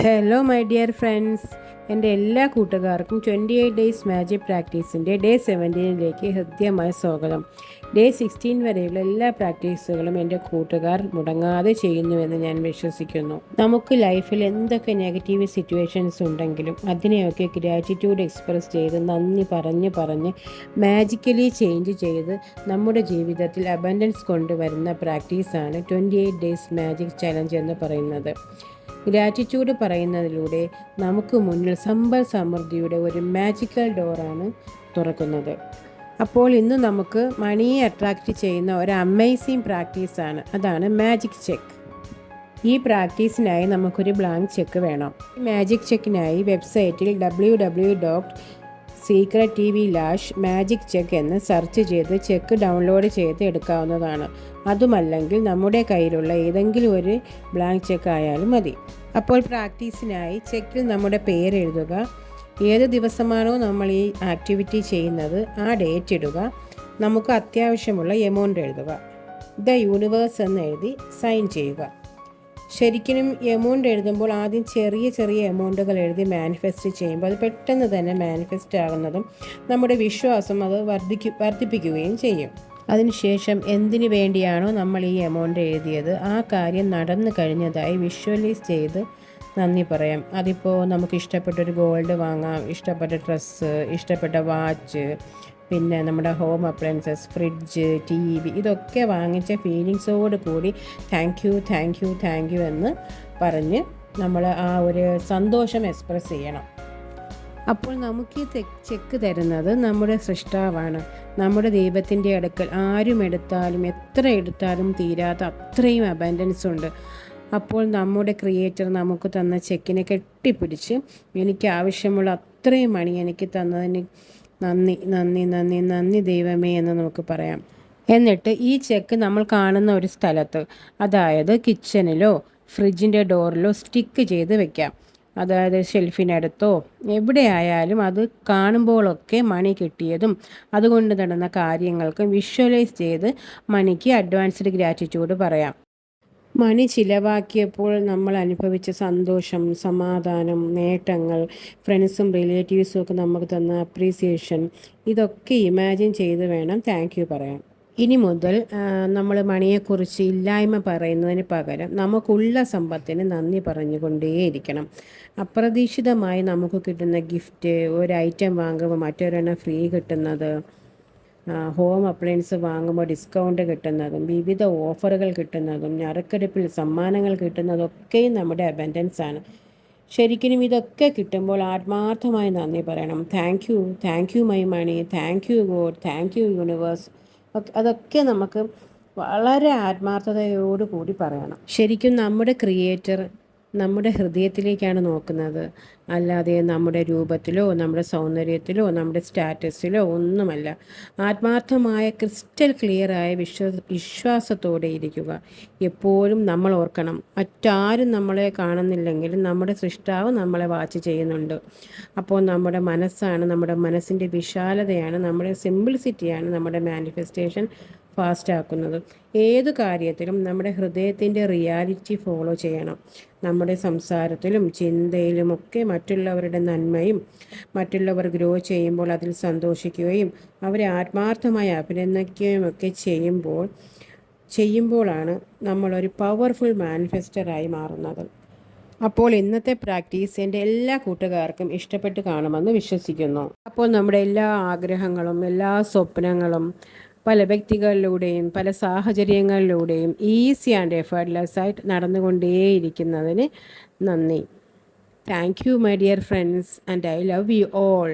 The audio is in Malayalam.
ഹലോ മൈ ഡിയർ ഫ്രണ്ട്സ് എന്റെ എല്ലാ കൂട്ടുകാർക്കും ട്വന്റി എയ്റ്റ് ഡേയ്സ് മാജിക് പ്രാക്ടീസിന്റെ ഡേ സെവന്റീനിലേക്ക് ഹൃദ്യമായ സ്വാഗതം. ഡേ സിക്സ്റ്റീൻ വരെയുള്ള എല്ലാ പ്രാക്ടീസുകളും എന്റെ കൂട്ടുകാർ മുടങ്ങാതെ ചെയ്യുന്നുവെന്ന് ഞാൻ വിശ്വസിക്കുന്നു. നമുക്ക് ലൈഫിൽ എന്തൊക്കെ നെഗറ്റീവ് സിറ്റുവേഷൻസ് ഉണ്ടെങ്കിലും അതിനെയൊക്കെ ഗ്രാറ്റിറ്റ്യൂഡ് എക്സ്പ്രസ് ചെയ്ത് നന്ദി പറഞ്ഞ് പറഞ്ഞ് മാജിക്കലി ചേഞ്ച് ചെയ്ത് നമ്മുടെ ജീവിതത്തിൽ അബൻഡൻസ് കൊണ്ടുവരുന്ന പ്രാക്ടീസാണ് twenty eight days magic challenge എന്ന് പറയുന്നത്. ഗ്രാറ്റിറ്റ്യൂഡ് പറയുന്നതിലൂടെ നമുക്ക് മുന്നിൽ സമ്പൽ സമൃദ്ധിയുടെ ഒരു മാജിക്കൽ ഡോറാണ് തുറക്കുന്നത്. അപ്പോൾ ഇന്ന് നമുക്ക് മണിയെ അട്രാക്റ്റ് ചെയ്യുന്ന ഒരു അമേസിങ് പ്രാക്ടീസാണ് അതാണ് മാജിക് ചെക്ക് ഈ പ്രാക്ടീസിനായി നമുക്കൊരു ബ്ലാങ്ക് ചെക്ക് വേണം. മാജിക് ചെക്കിനായി വെബ്സൈറ്റിൽ W W dot secret T V slash magic check എന്ന് സെർച്ച് ചെയ്ത് ചെക്ക് ഡൗൺലോഡ് ചെയ്ത് എടുക്കാവുന്നതാണ്. അതുമല്ലെങ്കിൽ നമ്മുടെ കയ്യിലുള്ള ഏതെങ്കിലും ഒരു ബ്ലാങ്ക് ചെക്ക് ആയാലും മതി. അപ്പോൾ പ്രാക്ടീസിനായി ചെക്കിൽ നമ്മുടെ പേര് എഴുതുക. ഏത് ദിവസമാണോ നമ്മൾ ഈ ആക്ടിവിറ്റി ചെയ്യുന്നത് ആ ഡേറ്റ് ഇടുക. നമുക്ക് അത്യാവശ്യമുള്ള എമൗണ്ട് എഴുതുക. ദ യൂണിവേഴ്സ് എന്ന് എഴുതി സൈൻ ചെയ്യുക. ശരിക്കും എമൗണ്ട് എഴുതുമ്പോൾ ആദ്യം ചെറിയ ചെറിയ എമൗണ്ടുകൾ എഴുതി മാനിഫെസ്റ്റ് ചെയ്യുമ്പോൾ അത് പെട്ടെന്ന് തന്നെ മാനിഫെസ്റ്റ് ആകുന്നതും നമ്മുടെ വിശ്വാസം അത് വർദ്ധിക്കു വർദ്ധിപ്പിക്കുകയും ചെയ്യും. അതിനുശേഷം എന്തിനു വേണ്ടിയാണോ നമ്മൾ ഈ എമൗണ്ട് എഴുതിയത്? ആ കാര്യം നടന്നു കഴിഞ്ഞതായി വിഷ്വലൈസ് ചെയ്ത് നന്ദി പറയാം. അതിപ്പോൾ നമുക്ക് ഇഷ്ടപ്പെട്ടൊരു ഗോൾഡ് വാങ്ങാം ഇഷ്ടപ്പെട്ട ഡ്രസ്സ് ഇഷ്ടപ്പെട്ട വാച്ച് പിന്നെ നമ്മുടെ home appliances fridge T V ഇതൊക്കെ വാങ്ങിച്ച ഫീലിങ്സോട് കൂടി thank you thank you thank you എന്ന് പറഞ്ഞ് നമ്മൾ ആ ഒരു സന്തോഷം എക്സ്പ്രസ് ചെയ്യണം. അപ്പോൾ നമുക്ക് ഈ ചെക്ക് തരുന്നത് നമ്മുടെ സൃഷ്ടാവാണ്. നമ്മുടെ ദൈവത്തിന്റെ അടുക്കൽ ആരും എടുത്താലും എത്ര എടുത്താലും തീരാത്ത അത്രയും അബൻഡൻസ് ഉണ്ട്. അപ്പോൾ നമ്മുടെ ക്രിയേറ്റർ നമുക്ക് തന്ന ചെക്കിനെ കെട്ടിപ്പിടിച്ച് എനിക്ക് ആവശ്യമുള്ള അത്രയും മണി എനിക്ക് തന്നതിന് നന്ദി നന്ദി നന്ദി നന്ദി ദൈവമേ എന്ന് നമുക്ക് പറയാം. എന്നിട്ട് ഈ ചെക്ക് നമ്മൾ കാണുന്ന ഒരു സ്ഥലത്ത് അതായത് കിച്ചണിലോ ഫ്രിഡ്ജിന്റെ ഡോറിലോ സ്റ്റിക്ക് ചെയ്ത് വെക്കാം. അതായത് ഷെൽഫിനടുത്തോ എവിടെയായാലും അത് കാണുമ്പോഴൊക്കെ മണി കിട്ടിയതും അതുകൊണ്ട് നടന്ന കാര്യങ്ങൾക്കും വിഷ്വലൈസ് ചെയ്ത് മണിക്ക് അഡ്വാൻസ്ഡ് ഗ്രാറ്റിറ്റ്യൂഡ് പറയാം. മണി ചിലവാക്കിയപ്പോൾ നമ്മൾ അനുഭവിച്ച സന്തോഷം സമാധാനം നേട്ടങ്ങൾ ഫ്രണ്ട്സും റിലേറ്റീവ്സും ഒക്കെ നമുക്ക് തന്ന അപ്രീസിയേഷൻ ഇതൊക്കെ ഇമാജിൻ ചെയ്ത് വേണം താങ്ക് യു പറയാൻ. ഇനി മുതൽ നമ്മൾ മണിയെക്കുറിച്ച് ഇല്ലായ്മ പറയുന്നതിന് പകരം നമുക്കുള്ള സമ്പത്തിന് നന്ദി പറഞ്ഞുകൊണ്ടേയിരിക്കണം. അപ്രതീക്ഷിതമായി നമുക്ക് കിട്ടുന്ന ഗിഫ്റ്റ് ഒരു ഐറ്റം വാങ്ങുമ്പോൾ മറ്റൊരെണ്ണം ഫ്രീ കിട്ടുന്നത്. ഹോം അപ്ലയൻസ് വാങ്ങുമ്പോൾ ഡിസ്കൗണ്ട് കിട്ടുന്നതും വിവിധ ഓഫറുകൾ കിട്ടുന്നതും ഞറുക്കെടുപ്പിൽ സമ്മാനങ്ങൾ കിട്ടുന്നതൊക്കെയും നമ്മുടെ അബൻഡൻസ് ആണ്. ശരിക്കും ഇതൊക്കെ കിട്ടുമ്പോൾ ആത്മാർത്ഥമായി നന്ദി പറയണം. Thank you thank you my money thank you God thank you universe അതൊക്കെ നമുക്ക് വളരെ ആത്മാർത്ഥതയോടുകൂടി പറയണം. ശരിക്കും നമ്മുടെ ക്രിയേറ്റർ നമ്മുടെ ഹൃദയത്തിലേക്കാണ് നോക്കുന്നത്. അല്ലാതെ നമ്മുടെ രൂപത്തിലോ നമ്മുടെ സൗന്ദര്യത്തിലോ നമ്മുടെ സ്റ്റാറ്റസിലോ ഒന്നുമല്ല. ആത്മാർത്ഥമായ ക്രിസ്റ്റൽ ക്ലിയറായ വിശ്വാസ വിശ്വാസത്തോടെ ഇരിക്കുക. എപ്പോഴും നമ്മൾ ഓർക്കണം. മറ്റാരും നമ്മളെ കാണുന്നില്ലെങ്കിലും നമ്മുടെ സൃഷ്ടാവ് നമ്മളെ വാച്ച് ചെയ്യുന്നുണ്ട്. അപ്പോൾ നമ്മുടെ മനസ്സാണ് നമ്മുടെ മനസ്സിന്റെ വിശാലതയാണ് നമ്മുടെ സിംപ്ലിസിറ്റിയാണ് നമ്മുടെ മാനിഫെസ്റ്റേഷൻ ഫാസ്റ്റ് ആക്കുന്നത് ഏത് കാര്യത്തിലും നമ്മുടെ ഹൃദയത്തിന്റെ റിയാലിറ്റി ഫോളോ ചെയ്യണം. നമ്മുടെ സംസാരത്തിലും ചിന്തയിലും ഒക്കെ മറ്റുള്ളവരുടെ നന്മയും മറ്റുള്ളവർ ഗ്രോ ചെയ്യുമ്പോൾ അതിൽ സന്തോഷിക്കുകയും അവരെ ആത്മാർത്ഥമായി അഭിനന്ദിക്കുകയും ഒക്കെ ചെയ്യുമ്പോൾ ചെയ്യുമ്പോഴാണ് നമ്മളൊരു പവർഫുൾ മാനിഫെസ്റ്ററായി മാറുന്നത്. അപ്പോൾ ഇന്നത്തെ പ്രാക്ടീസ് എന്റെ എല്ലാ കൂട്ടുകാർക്കും ഇഷ്ടപ്പെട്ട് കാണുമെന്ന് വിശ്വസിക്കുന്നു. അപ്പോൾ നമ്മുടെ എല്ലാ ആഗ്രഹങ്ങളും എല്ലാ സ്വപ്നങ്ങളും പല വ്യക്തികളിലൂടെയും പല സാഹചര്യങ്ങളിലൂടെയും ഈസി ആൻഡ് എഫേർട്ട്ലെസ് ആയിട്ട് നടന്നുകൊണ്ടേയിരിക്കുന്നതിന് നന്ദി. Thank you my dear friends and I love you all